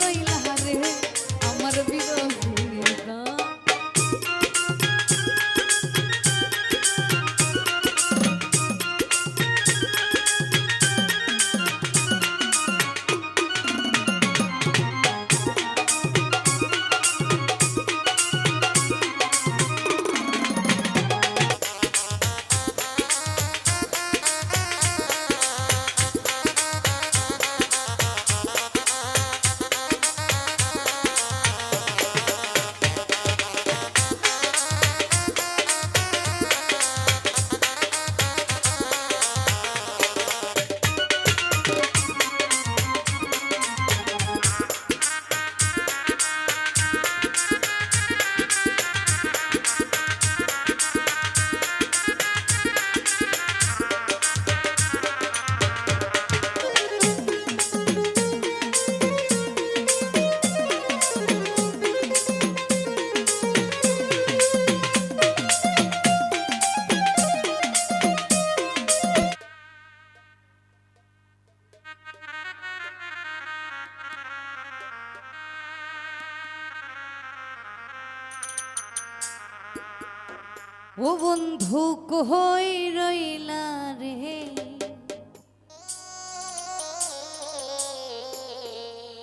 রইলা ও বন্ধু কই রইলা রে?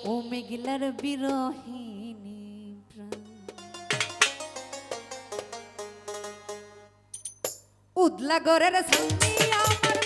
ও মেঘলার বিরহিনী উদলা গরের সামনে আমার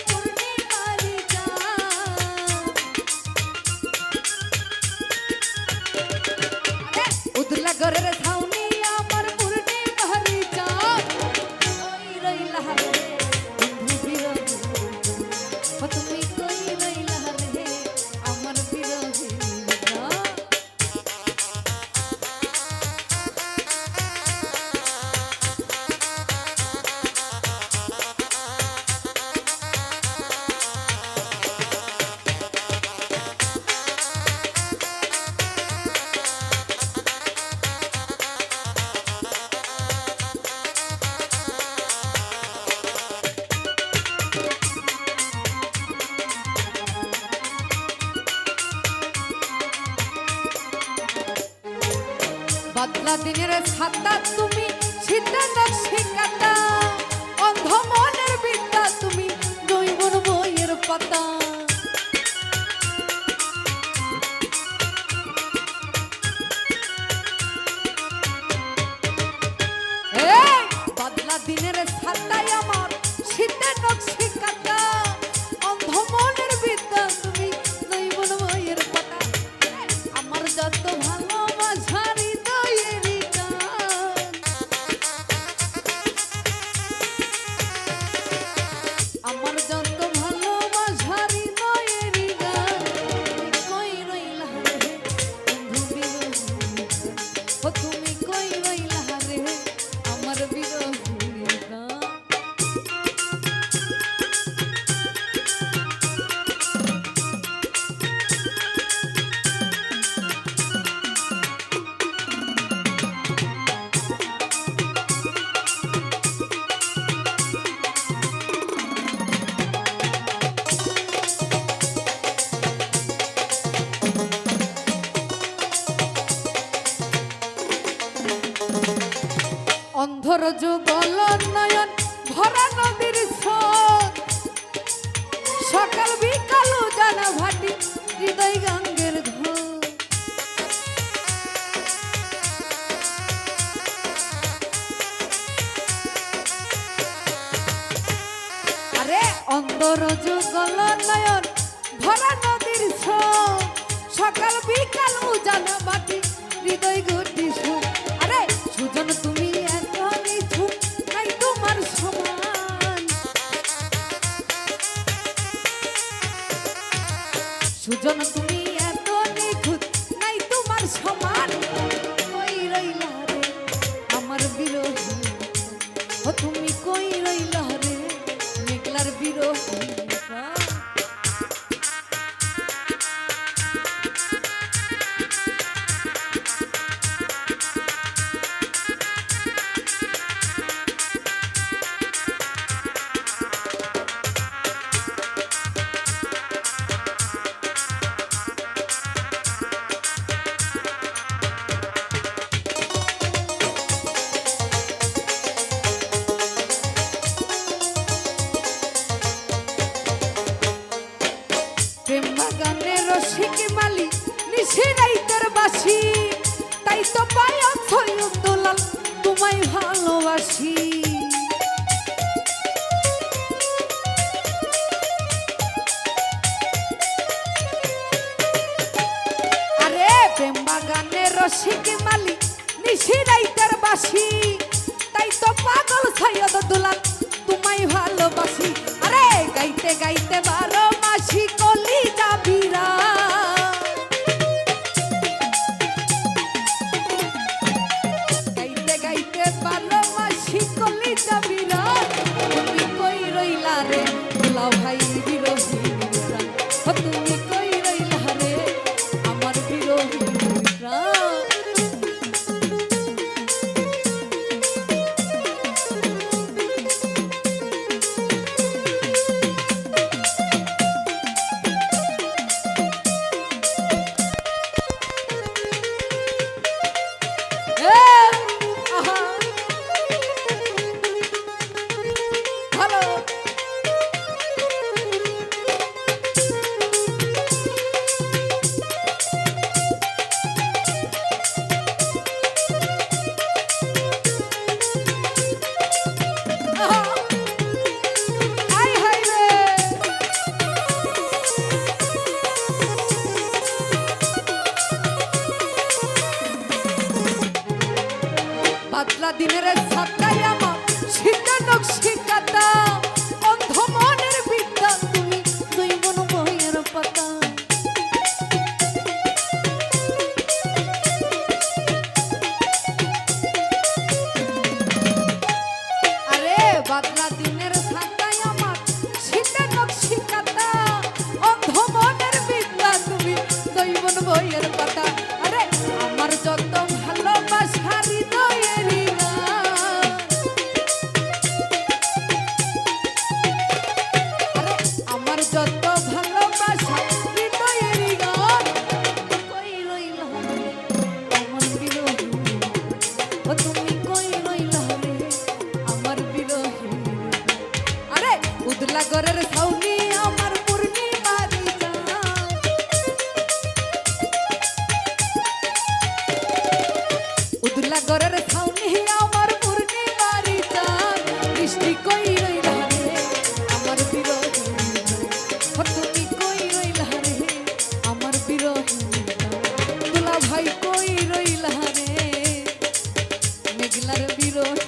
বদলা দিনের ছাতা তুমি সিদ্ধান্ত যুগল নয়ন ভরা নদীর সকাল বিকাল জানা ভাটি, হৃদয় গঙ্গের ধোল আরে অন্ধর যুগল নয়ন ভরা নদীর সকাল বিকাল জানা ভাটি, হৃদয় গটি সুজন, তুমি এত নিখুঁত, নাই তোমার সমান। কই রইলা রে আমার বিরোধী ও তুমি কই রইলা রে? মেঘলার বিরোহী। প্রেম বাগানে রসিক মালি, নিশে নাই বাসি। তাই তো পাই অথরিও দোলাল তোমায় ভালোবাসি। আরে প্রেম বাগানে রসিক মালি, নিশে নাই বাসি। তাই তো পাগল সৈয়দ দোলাল, তোমায় ভালোবাসি। আরে গাইতে গাইতে বা dinero es ঘরের সাউনি আমার পূর্ণি বাড়ি উদুল্লা ঘরের সাউনি বেলার